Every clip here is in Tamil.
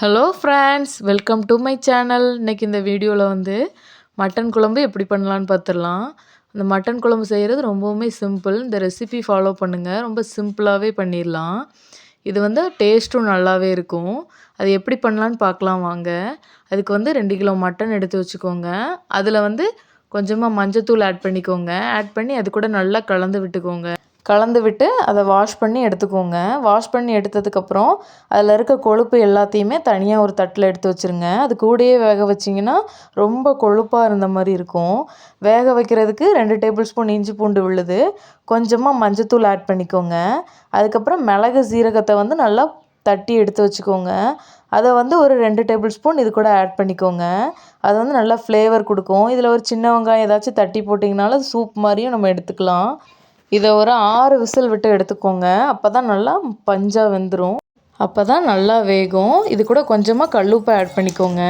Hello friends welcome to my channel இன்றைக்கி இந்த வீடியோவில் வந்து மட்டன் குழம்பு எப்படி பண்ணலான்னு பார்த்துடலாம் அந்த மட்டன் குழம்பு செய்கிறது ரொம்பவுமே சிம்பிள். இந்த ரெசிபி ஃபாலோ பண்ணுங்கள் ரொம்ப சிம்பிளாகவே பண்ணிடலாம். இது வந்து டேஸ்ட்டும் நல்லாவே இருக்கும். அது எப்படி பண்ணலான்னு பார்க்கலாம் வாங்க. அதுக்கு வந்து ரெண்டு கிலோ மட்டன் எடுத்து வச்சுக்கோங்க. அதில் வந்து கொஞ்சமாக மஞ்சத்தூள் ஆட் பண்ணிக்கோங்க. ஆட் பண்ணி அது கூட நல்லா கலந்து விட்டுக்கோங்க. கலந்து விட்டு அதை வாஷ் பண்ணி எடுத்துக்கோங்க. வாஷ் பண்ணி எடுத்ததுக்கப்புறம் அதில் இருக்க கொழுப்பு எல்லாத்தையுமே தனியாக ஒரு தட்டில் எடுத்து வச்சுருங்க. அது கூடயே வேக வச்சிங்கன்னா ரொம்ப கொழுப்பாக இருந்த மாதிரி இருக்கும். வேக வைக்கிறதுக்கு ரெண்டு டேபிள் ஸ்பூன் இஞ்சி பூண்டு விழுது. கொஞ்சமாக மஞ்சத்தூள் ஆட் பண்ணிக்கோங்க. அதுக்கப்புறம் மிளகு சீரகத்தை வந்து நல்லா தட்டி எடுத்து வச்சுக்கோங்க. அதை வந்து ஒரு ரெண்டு டேபிள் ஸ்பூன் இது கூட ஆட் பண்ணிக்கோங்க. அது வந்து நல்லா ஃப்ளேவர் கொடுக்கும். இதில் ஒரு சின்ன வெங்காயம் ஏதாச்சும் தட்டி போட்டிங்கனாலும் சூப் மாதிரியும் நம்ம எடுத்துக்கலாம். இதை ஒரு ஆறு விசில் விட்டு எடுத்துக்கோங்க. அப்போ தான் நல்லா பஞ்சாக வெந்துடும் அப்போ தான் நல்லா வேகும். இது கூட கொஞ்சமாக கல்லுப்பை ஆட் பண்ணிக்கோங்க.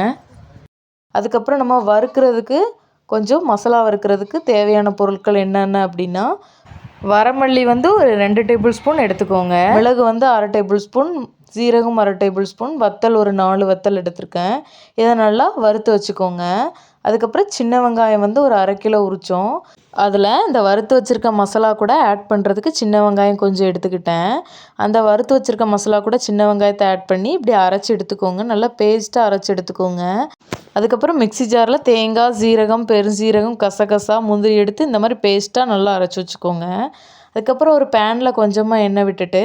அதுக்கப்புறம் நம்ம வறுக்கிறதுக்கு கொஞ்சம் மசாலா வறுக்கிறதுக்கு தேவையான பொருட்கள் என்னென்ன அப்படின்னா வரமல்லி வந்து ஒரு ரெண்டு டேபிள் ஸ்பூன் எடுத்துக்கோங்க. மிளகு வந்து அரை டேபிள் ஸ்பூன் சீரகம் அரை டேபிள் ஸ்பூன் வத்தல் ஒரு நாலு வத்தல் எடுத்திருக்கேன். இதை நல்லா வறுத்து வச்சுக்கோங்க. அதுக்கப்புறம் சின்ன வெங்காயம் வந்து ஒரு அரை கிலோ உரித்தோம் அதில் இந்த வறுத்து வச்சுருக்க மசாலா கூட ஆட் பண்ணுறதுக்கு சின்ன வெங்காயம் கொஞ்சம் எடுத்துக்கிட்டேன். அந்த வறுத்து வச்சுருக்க மசாலா கூட சின்ன வெங்காயத்தை ஆட் பண்ணி இப்படி அரைச்சி எடுத்துக்கோங்க. நல்லா பேஸ்ட்டாக அரைச்சி எடுத்துக்கோங்க. அதுக்கப்புறம் மிக்சி ஜாரில் தேங்காய் சீரகம் பெருஞ்சீரகம் கசகசா முந்திரி எடுத்து இந்த மாதிரி பேஸ்ட்டாக நல்லா அரைச்சி வச்சுக்கோங்க. அதுக்கப்புறம் ஒரு பேனில் கொஞ்சமாக எண்ணெய் விட்டுட்டு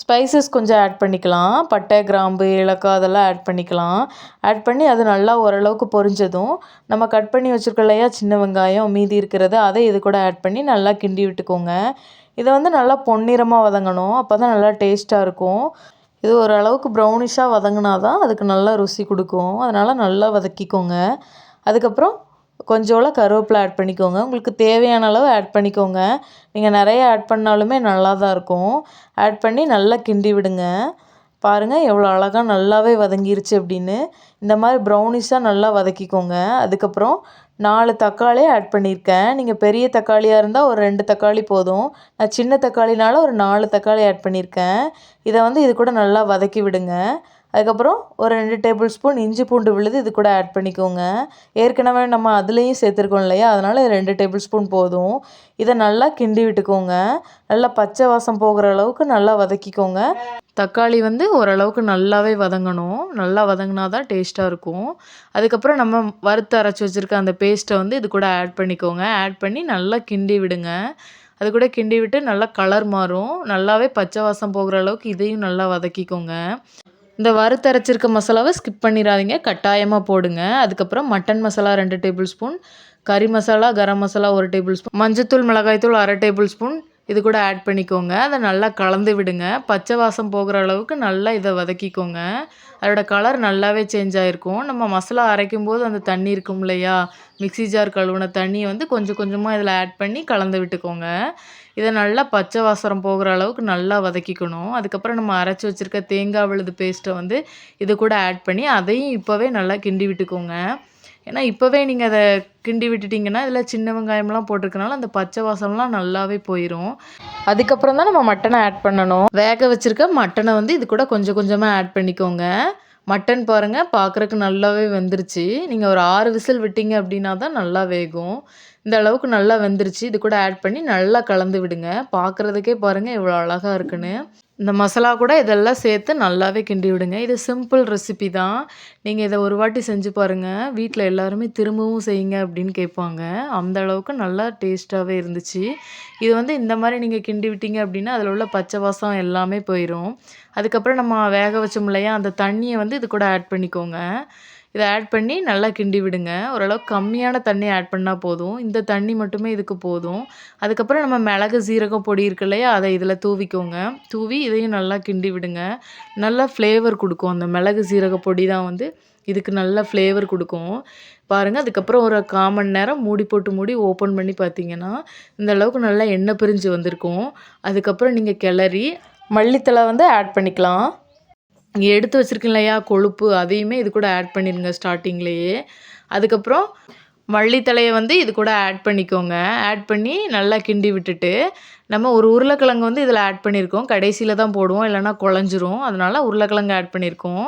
ஸ்பைசஸ் கொஞ்சம் ஆட் பண்ணிக்கலாம். பட்டை கிராம்பு ஏலக்காய் அதெல்லாம் ஆட் பண்ணிக்கலாம். ஆட் பண்ணி அது நல்லா ஓரளவுக்கு பொரிஞ்சதும் நம்ம கட் பண்ணி வச்சுருக்கோம் இல்லையா சின்ன வெங்காயம் மீதி இருக்கிறது அதை இது கூட ஆட் பண்ணி நல்லா கிண்டி விட்டுக்கோங்க. இதை வந்து நல்லா பொன்னிறமாக வதங்கணும். அப்போ தான் நல்லா டேஸ்ட்டாக இருக்கும். இது ஓரளவுக்கு ப்ரௌனிஷாக வதங்கினா தான் அதுக்கு நல்லா ருசி கொடுக்கும். அதனால் நல்லா வதக்கிக்கோங்க. அதுக்கப்புறம் கொஞ்சோள கருவேப்பிலை ஆட் பண்ணிக்கோங்க. உங்களுக்கு தேவையான அளவு ஆட் பண்ணிக்கோங்க. நீங்கள் நிறைய ஆட் பண்ணாலுமே நல்லா தான் இருக்கும். ஆட் பண்ணி நல்லா கிண்டி விடுங்க. பாருங்கள் எவ்வளோ அழகாக நல்லாவே வதங்கிருச்சு அப்படின்னு. இந்த மாதிரி ப்ரௌனிஷாக நல்லா வதக்கிக்கோங்க. அதுக்கப்புறம் நாலு தக்காளி ஆட் பண்ணியிருக்கேன். நீங்கள் பெரிய தக்காளியாக இருந்தால் ஒரு ரெண்டு தக்காளி போதும். நான் சின்ன தக்காளினால ஒரு நாலு தக்காளி ஆட் பண்ணியிருக்கேன். இதை வந்து இது கூட நல்லா வதக்கி விடுங்க. அதுக்கப்புறம் ஒரு ரெண்டு டேபிள் ஸ்பூன் இஞ்சி பூண்டு விழுது இது கூட ஆட் பண்ணிக்கோங்க. ஏற்கனவே நம்ம அதுலேயும் சேர்த்துருக்கோம் இல்லையா? அதனால் ரெண்டு டேபிள் ஸ்பூன் போதும். இதை நல்லா கிண்டி விட்டுக்கோங்க. நல்லா பச்சை வாசம் போகிற அளவுக்கு நல்லா வதக்கிக்கோங்க. தக்காளி வந்து ஓரளவுக்கு நல்லாவே வதங்கணும். நல்லா வதங்கினா தான் டேஸ்ட்டாக இருக்கும். அதுக்கப்புறம் நம்ம வறுத்து அரைச்சி வச்சுருக்க அந்த பேஸ்ட்டை வந்து இது கூட ஆட் பண்ணிக்கோங்க. ஆட் பண்ணி நல்லா கிண்டி விடுங்க. அது கூட கிண்டி விட்டு நல்லா கலர் மாறும். நல்லாவே பச்சை வாசம் போகிற அளவுக்கு இதையும் நல்லா வதக்கிக்கோங்க. இந்த வறுத்தரைச்சிருக்க மசாலாவை ஸ்கிப் பண்ணிடாதீங்க கட்டாயமாக போடுங்க. அதுக்கப்புறம் மட்டன் மசாலா ரெண்டு டேபிள் ஸ்பூன் கறி மசாலா கரம் மசாலா ஒரு டேபிள் ஸ்பூன் மஞ்சத்தூள் மிளகாய்த்தூள் அரை டேபிள் ஸ்பூன் இது கூட ஆட் பண்ணிக்கோங்க. அதை நல்லா கலந்து விடுங்க. பச்சை வாசம் போகிற அளவுக்கு நல்லா இதை வதக்கிக்கோங்க. அதோட கலர் நல்லாவே சேஞ்ச் ஆகிருக்கும் நம்ம மசாலா அரைக்கும் போது அந்த தண்ணி இருக்கும் இல்லையா? மிக்சி ஜார் கழுவுன தண்ணியை வந்து கொஞ்சம் கொஞ்சமாக இதில் ஆட் பண்ணி கலந்து விட்டுக்கோங்க. இதை நல்லா பச்சை வாசனம் போகிற அளவுக்கு நல்லா வதக்கிக்கணும். அதுக்கப்புறம் நம்ம அரைச்சி வச்சுருக்க தேங்காய் விழுது பேஸ்ட்டை வந்து இது கூட ஆட் பண்ணி அதையும் இப்போவே நல்லா கிண்டி விட்டுக்கோங்க. ஏன்னா இப்போவே நீங்கள் அதை கிண்டி விட்டுட்டிங்கன்னா இதில் சின்ன வெங்காயம்லாம் போட்டிருக்கனால அந்த பச்சை வாசம்லாம் நல்லாவே போயிடும் அதுக்கப்புறம் தான் நம்ம மட்டனை ஆட் பண்ணணும். வேக வச்சுருக்க மட்டனை வந்து இது கூட கொஞ்சம் கொஞ்சமாக ஆட் பண்ணிக்கோங்க. மட்டன் பாருங்கள் பார்க்குறக்கு நல்லாவே வெந்துருச்சு. நீங்கள் ஒரு ஆறு விசில் விட்டீங்க அப்படின்னா தான் நல்லா வேகும். இந்த அளவுக்கு நல்லா வெந்துருச்சு. இது கூட ஆட் பண்ணி நல்லா கலந்து விடுங்க. பார்க்குறதுக்கே பாருங்கள் எவ்வளோ அழகாக இருக்குன்னு. இந்த மசாலா கூட இதெல்லாம் சேர்த்து நல்லாவே கிண்டி விடுங்க. இது சிம்பிள் ரெசிபி தான். நீங்கள் இதை ஒரு வாட்டி செஞ்சு பாருங்கள் வீட்டில் எல்லாருமே திரும்பவும் செய்யுங்க அப்படின்னு கேட்பாங்க. அந்த அளவுக்கு நல்லா டேஸ்ட்டாகவே இருந்துச்சு. இது வந்து இந்த மாதிரி நீங்கள் கிண்டி விட்டீங்க அப்படின்னா அதில் உள்ள பச்சை வாசம் எல்லாமே போயிடும் அதுக்கப்புறம் நம்ம வேக வச்சோம் இல்லையா அந்த தண்ணியை வந்து இது கூட ஆட் பண்ணிக்கோங்க. இதை ஆட் பண்ணி நல்லா கிண்டி விடுங்க. ஓரளவுக்கு கம்மியான தண்ணி ஆட் பண்ணால் போதும். இந்த தண்ணி மட்டுமே இதுக்கு போதும். அதுக்கப்புறம் நம்ம மிளகு சீரகம் பொடி இருக்கு இல்லையா அதை இதில் தூவிக்கோங்க. தூவி இதையும் நல்லா கிண்டி விடுங்க. நல்லா ஃப்ளேவர் கொடுக்கும். அந்த மிளகு சீரக பொடி தான் வந்து இதுக்கு நல்ல ஃப்ளேவர் கொடுக்கும். பாருங்கள் அதுக்கப்புறம் ஒரு காமன் நேரம் மூடி போட்டு மூடி ஓப்பன் பண்ணி பார்த்தீங்கன்னா இந்த அளவுக்கு நல்லா எண்ணெய் பிரிஞ்சு வந்திருக்கும். அதுக்கப்புறம் நீங்கள் கிளறி மல்லித்தலை வந்து ஆட் பண்ணிக்கலாம். எடுத்து வச்சுருக்கேன் இல்லையா? கொழுப்பு அதையுமே இது கூட ஆட் பண்ணிடுங்க ஸ்டார்டிங்லேயே அதுக்கப்புறம் மல்லித்தலையை வந்து இது கூட ஆட் பண்ணிக்கோங்க. ஆட் பண்ணி நல்லா கிண்டி விட்டுட்டு நம்ம ஒரு உருளைக்கிழங்கு வந்து இதில் ஆட் பண்ணியிருக்கோம் கடைசியில் தான் போடுவோம். இல்லைன்னா குழஞ்சிரும். அதனால் உருளைக்கிழங்கு ஆட் பண்ணியிருக்கோம்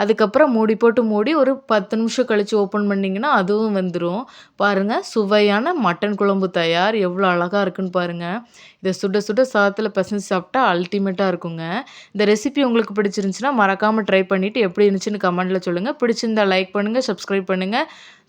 அதுக்கப்புறம் மூடி போட்டு மூடி ஒரு பத்து நிமிஷம் கழித்து ஓப்பன் பண்ணிங்கன்னா அதுவும் வந்துடும் பாருங்கள் சுவையான மட்டன் குழம்பு தயார். எவ்வளோ அழகாக இருக்குன்னு பாருங்கள் இதை சுட சுட சாதத்தில் பசங்க சாப்பிட்டா அல்டிமேட்டாக இருக்குங்க. இந்த ரெசிபி உங்களுக்கு பிடிச்சிருந்துச்சுன்னா மறக்காமல் ட்ரை பண்ணிவிட்டு எப்படி இருந்துச்சுன்னு கமெண்ட்டில் சொல்லுங்கள் பிடிச்சிருந்தா லைக் பண்ணுங்கள் சப்ஸ்கிரைப் பண்ணுங்கள்